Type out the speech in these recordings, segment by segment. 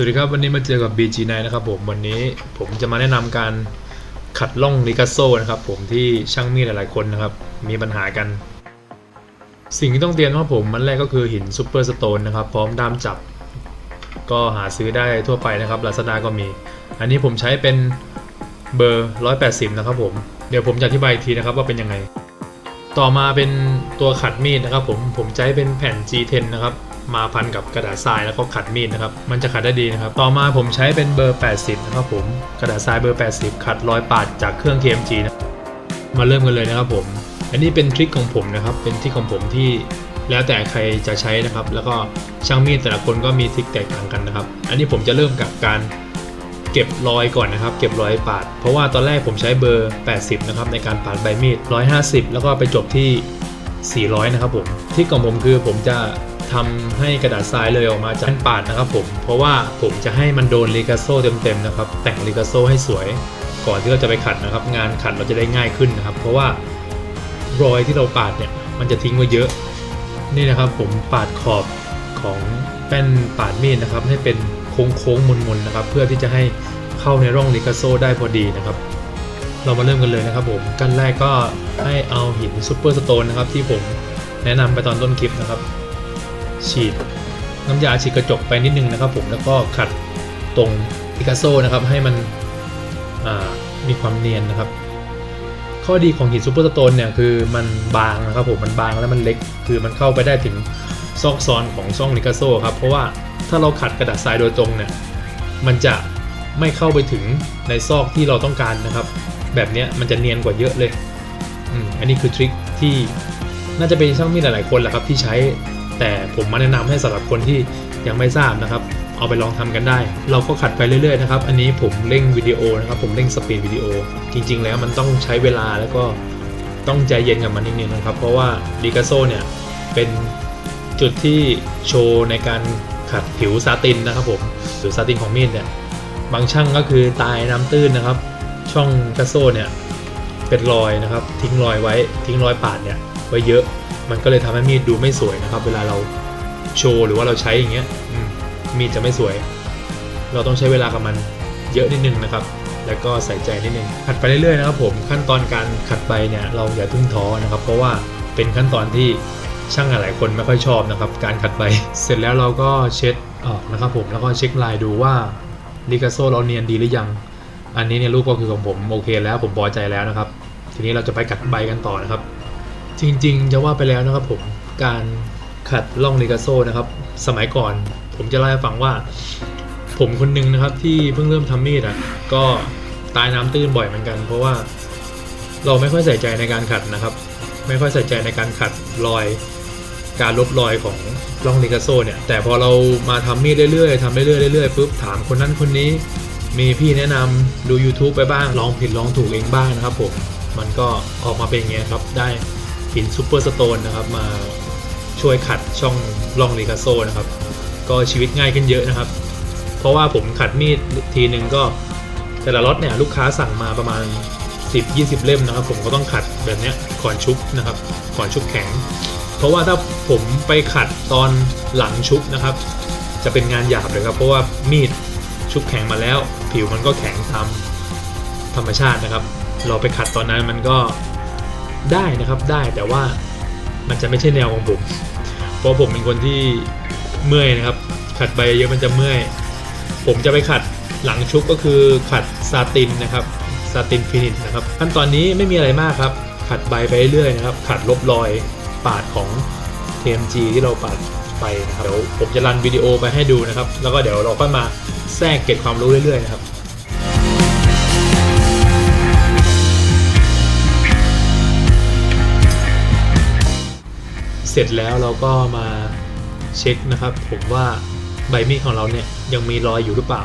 สวัสดีครับวันนี้มาเจอกับ BG9 นะครับผมวันนี้ผมจะมาแนะนำการขัดล่องลิกาโซนะครับผมที่ช่างมีดหลายๆคนนะครับ มีปัญหากัน สิ่งที่ต้องเตรียมครับผมมันแรกก็คือหินซูเปอร์สโตนนะครับพร้อมด้ามจับ ก็หาซื้อได้ทั่วไปนะครับลาซาด้าก็มี อันนี้ผมใช้เป็นเบอร์ 180 นะครับผมเดี๋ยวผมจะอธิบายทีนะครับว่าเป็นยังไง ต่อมาเป็นตัวขัดมีดนะครับผมผมใช้เป็นแผ่น G10 นะครับ มาพันกับกระดาษทรายแล้วก็ขัดมีดนะครับ มันจะขัดได้ดีนะครับ ต่อมาผมใช้เป็นเบอร์ 80 นะครับผม กระดาษทรายเบอร์ 80 ขัดรอยปาดจากเครื่อง KMG นะ มาเริ่มกันเลยนะครับผม อันนี้เป็นทริคของผมนะครับ เป็นทริคของผมที่แล้วแต่ใครจะใช้นะครับ แล้วก็ช่างมีดแต่ละคนก็มีทริคแตกต่างกันนะครับ อันนี้ผมจะเริ่มกับการเก็บรอยก่อนนะครับ เก็บรอยปาด เพราะว่าตอนแรกผมใช้เบอร์ 80 นะครับในการปาดใบมีด 150 แล้วก็ไปจบที่ 400 นะครับผมที่ของผมคือผมจะ ทำให้กระดาษทรายเลยออกมาจากแผ่นปาดนะครับผมเพราะว่าผมจะให้มันโดนลิกาโซเต็มๆนะครับแต่งลิกาโซให้สวย ก่อนที่เราจะไปขัดนะครับ งานขัดเราจะได้ง่ายขึ้นนะครับ เพราะว่ารอยที่เราปาดเนี่ยมันจะทิ้งไว้เยอะนี่นะครับผมปาดขอบของแป้นปาดมีดนะครับ ให้เป็นโค้งๆมนๆนะครับ เพื่อที่จะให้เข้าในร่องลิกาโซได้พอดีนะครับ เรามาเริ่มกันเลยนะครับผมขั้นแรกก็ให้เอาหินซูเปอร์สโตนนะครับที่ผมแนะนำไปตอนต้นคลิปนะครับ ฉีดน้ำยาฉีดกระจกไปนิดนึงนะครับผมแล้วก็ขัดตรงพิกัสโซนะครับให้มันมีความเนียนนะครับ ข้อดีของหินซูเปอร์สโตนเนี่ยคือมันบางนะครับผมมันบางแล้วมันเล็กคือมันเข้าไปได้ถึงซอกซอนของช่องลิกาโซครับเพราะว่าถ้าเราขัดกระดาษทรายโดยตรงเนี่ยมันจะไม่เข้าไปถึงในซอกที่เราต้องการนะครับ แบบนี้มันจะเนียนกว่าเยอะเลย อันนี้คือทริคที่น่าจะเป็นช่างมีดหลายๆคนแหละครับที่ใช้ แต่ผมมาแนะนำให้สำหรับคนที่ยังไม่ทราบนะครับ เอาไปลองทำกันได้ เราก็ขัดไปเรื่อยๆนะครับ อันนี้ผมเร่งวิดีโอนะครับผมเร่งสปีดวิดีโอ จริง ๆ แล้วมันต้องใช้เวลาแล้วก็ต้องใจเย็นกับมันนิดนึงนะครับ เพราะว่าดิกาโซเนี่ยเป็นจุดที่โชว์ในการขัดผิวซาตินนะครับผมผิวซาตินของมีดเนี่ยบางช่างก็คือตายน้ำตื้นนะครับ ช่องกาโซเนี่ยเป็นรอยนะครับ ทิ้งรอยไว้ทิ้งรอยปาดเนี่ยไว้เยอะ มันก็เลยทำให้มีดดูไม่สวยนะครับ เวลาเราโชว์หรือว่าเราใช้อย่างเงี้ยมีดจะไม่สวย เราต้องใช้เวลากับมันเยอะนิดนึงนะครับ แล้วก็ใส่ใจนิดนึงขัดไปเรื่อยๆนะครับ ผมขั้นตอนการขัดใบเนี่ยเราอย่าเพิ่งท้อนะครับ เพราะว่าเป็นขั้นตอนที่ช่างหลายคนไม่ค่อยชอบนะครับ การขัดใบ เสร็จแล้วเราก็เช็ดออกนะครับผมแล้วก็เช็คลายดูว่าลิกาโซเราเนียนดีหรือยัง อันนี้เนี่ยรูปก็คือของผมโอเคแล้วผมพอใจแล้วนะครับ ทีนี้เราจะไปขัดใบกันต่อนะครับ จริงๆ จะว่าไปแล้วนะครับผมการขัดล่องลิกาโซนะครับ สมัยก่อนผมจะเล่าให้ฟังว่า ผมคนหนึงนะครับที่เพิ่งเริ่มทำมีดอะก็ตายน้ำตื้นบ่อยเหมือนกัน เพราะว่าเราไม่ค่อยใส่ใจในการขัดนะครับ ไม่ค่อยใส่ใจในการขัดรอย การลบรอยของล่องลิกาโซเนี่ย แต่พอเรามาทำมีดเรื่อยๆทำเรื่อยๆเรื่อยๆปุ๊บถามคนนั้นคนนี้ มีพี่แนะนำดู YouTube ไปบ้างลองผิดลองถูกเองบ้างนะครับผมมันก็ออกมาเป็นอย่างเงี้ยครับได้ หินซูเปอร์สโตนนะครับมาช่วยขัดช่องล่องลิกาโซนะครับ ก็ชีวิตง่ายขึ้นเยอะนะครับ เพราะว่าผมขัดมีดทีหนึ่งก็แต่ละล็อตเนี่ยลูกค้าสั่งมาประมาณ 10-20 เล่มนะครับ ผมก็ต้องขัดแบบนี้ก่อนชุบนะครับ ก่อนชุบแข็ง เพราะว่าถ้าผมไปขัดตอนหลังชุบนะครับ จะเป็นงานหยาบเลยครับ เพราะว่ามีดชุบแข็งมาแล้ว ผิวมันก็แข็งตามธรรมชาตินะครับ เราไปขัดตอนนั้นมันก็ ได้นะครับได้แต่ว่ามันจะไม่ใช่แนวของผม เพราะผมเป็นคนที่เมื่อยนะครับ ขัดใบเยอะมันจะเมื่อย ผมจะไปขัดหลังชุบก็คือขัดซาตินนะครับซาตินฟินิชนะครับขั้นตอนนี้ไม่มีอะไรมากครับ ขัดใบไปเรื่อยนะครับ ขัดลบรอยปาดของ TMG ที่เราปาดไปนะครับเดี๋ยวผมจะรันวิดีโอไปให้ดูนะครับ แล้วก็เดี๋ยวเราค่อยมาแทรกเก็บความรู้เรื่อยๆนะครับ เสร็จแล้วเราก็มาเช็คนะครับ ผมว่าใบมีดของเราเนี่ยยังมีรอยอยู่หรือเปล่า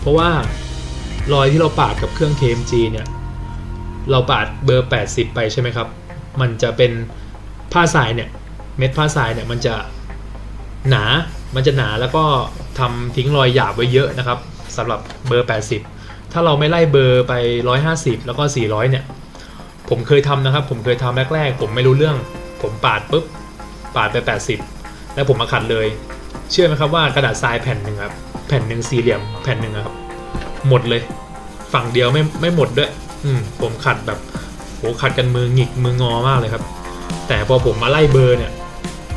เพราะว่ารอยที่เราปาดกับเครื่อง KMG เนี่ยเราปาดเบอร์ 80 ไปใช่ไหมครับ มันจะเป็นผ้าทรายเนี่ยเม็ดผ้าทรายเนี่ยมันจะหนา มันจะหนาแล้วก็ทำทิ้งรอยหยาบไว้เยอะนะครับสำหรับเบอร์ 80 ถ้าเราไม่ไล่เบอร์ไป 150 แล้วก็ 400 เนี่ย ผมเคยทำนะครับ ผมเคยทำแรกๆ ผมไม่รู้เรื่อง ผมปาดปุ๊บ ปาดไป 80 แล้วผมมาขัดเลย เชื่อไหมครับว่ากระดาษทรายแผ่นหนึ่งครับแผ่นหนึ่งสี่เหลี่ยมแผ่นหนึ่งครับ หมดเลย ฝั่งเดียวไม่ไม่หมดด้วย อืมผมขัดแบบโหขัดกันมือหงิกมืองอมากเลยครับ แต่พอผมมาไล่เบอร์เนี่ย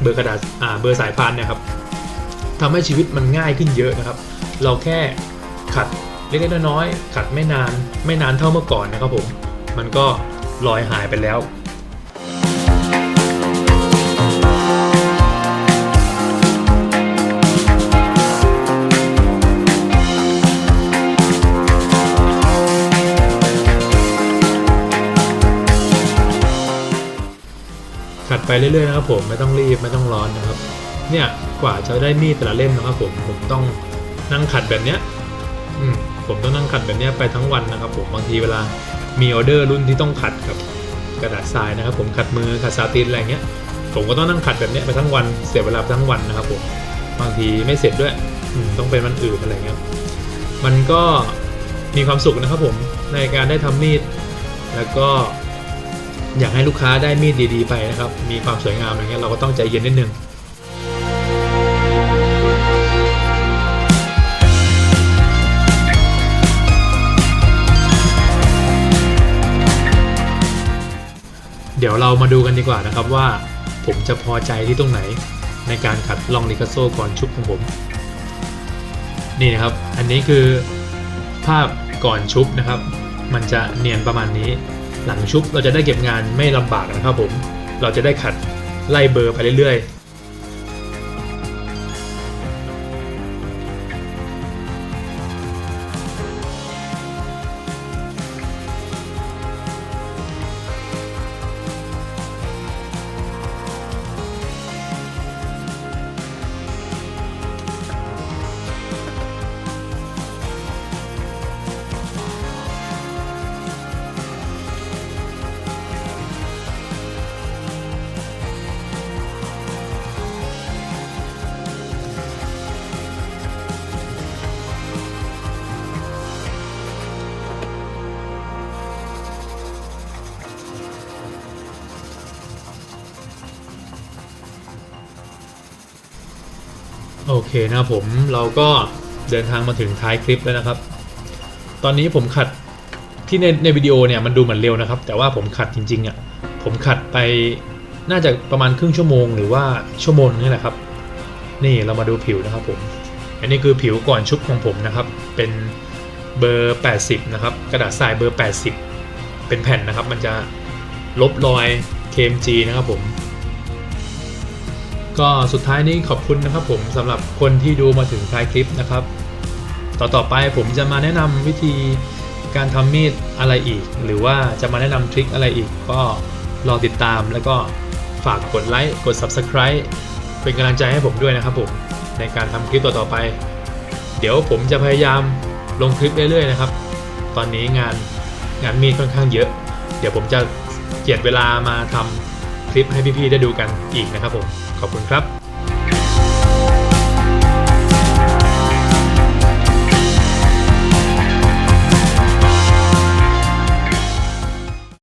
เบอร์กระดาษอ่าเบอร์สายพานเนี่ยครับทำให้ชีวิตมันง่ายขึ้นเยอะนะครับ เราแค่ขัดเล็กๆน้อยๆขัดไม่นานไม่นานเท่าเมื่อก่อนนะครับผม มันก็ลอยหายไปแล้ว ขัดไปเรื่อยๆนะครับผมไม่ต้องรีบไม่ต้องร้อนนะครับ เนี่ยกว่าจะได้มีดแต่ละเล่มนะครับผมผมต้องนั่งขัดแบบเนี้ยอืมผมต้องนั่งขัดแบบเนี้ยไปทั้งวันนะครับ ผมบางทีเวลามีออเดอร์รุ่นที่ต้องขัดกับกระดาษทรายนะครับผมขัดมือขัดซาตินอะไรเงี้ย ผมก็ต้องนั่งขัดแบบเนี้ยไปทั้งวันเสียเวลาทั้งวันนะครับผมบางทีไม่เสร็จด้วยต้องเป็นวันอื่นอะไรเงี้ยมันก็มีความสุขนะครับผมในการได้ทำมีด แล้วก็ อยากให้ลูกค้าได้มีดดีๆไปนะครับ มีความสวยงามอะไรเงี้ยเราก็ต้องใจเย็นนิดนึงเดี๋ยวเรามาดูกันดีกว่านะครับว่า ผมจะพอใจที่ตรงไหนในการขัดลองลิคาโซก่อนชุบของผม นี่นะครับ อันนี้คือภาพก่อนชุบนะครับ มันจะเนียนประมาณนี้ หลังชุบเราจะได้เก็บงานไม่ลำบากนะครับผม เราจะได้ขัดไล่เบอร์ไปเรื่อย เคนะครับผมเราก็เดินทางมาถึงท้ายคลิปแล้วนะครับ ตอนนี้ผมขัดที่ในในวิดีโอเนี่ยมันดูเหมือนเร็วนะครับ แต่ว่าผมขัดจริงๆอะผมขัดไปน่าจะประมาณครึ่งชั่วโมงหรือว่าชั่วโมงนี่แหละครับ นี่เรามาดูผิวนะครับผมอันนี้คือผิวก่อนชุบของผมนะครับ เป็นเบอร์ 80 นะครับ กระดาษทรายเบอร์ 80 เป็นแผ่นนะครับ มันจะลบรอย KMG นะครับผม ก็สุดท้ายนี้ขอบคุณนะครับผมสำหรับคนที่ดูมาถึงท้ายคลิปนะครับ ต่อต่อไปผมจะมาแนะนำวิธีการทำมีดอะไรอีก หรือว่าจะมาแนะนำทริคอะไรอีก ก็รอติดตามแล้วก็ฝากกดไลค์กด Subscribe เป็นกำลังใจให้ผมด้วยนะครับผมในการทำคลิปต่อๆไป เดี๋ยวผมจะพยายามลงคลิปเรื่อยๆนะครับ ตอนนี้งานงานมีดค่อนข้างเยอะ เดี๋ยวผมจะเจียดเวลามาทำ ลิปให้พี่ๆได้ดูกันอีกนะครับผม ขอบคุณครับ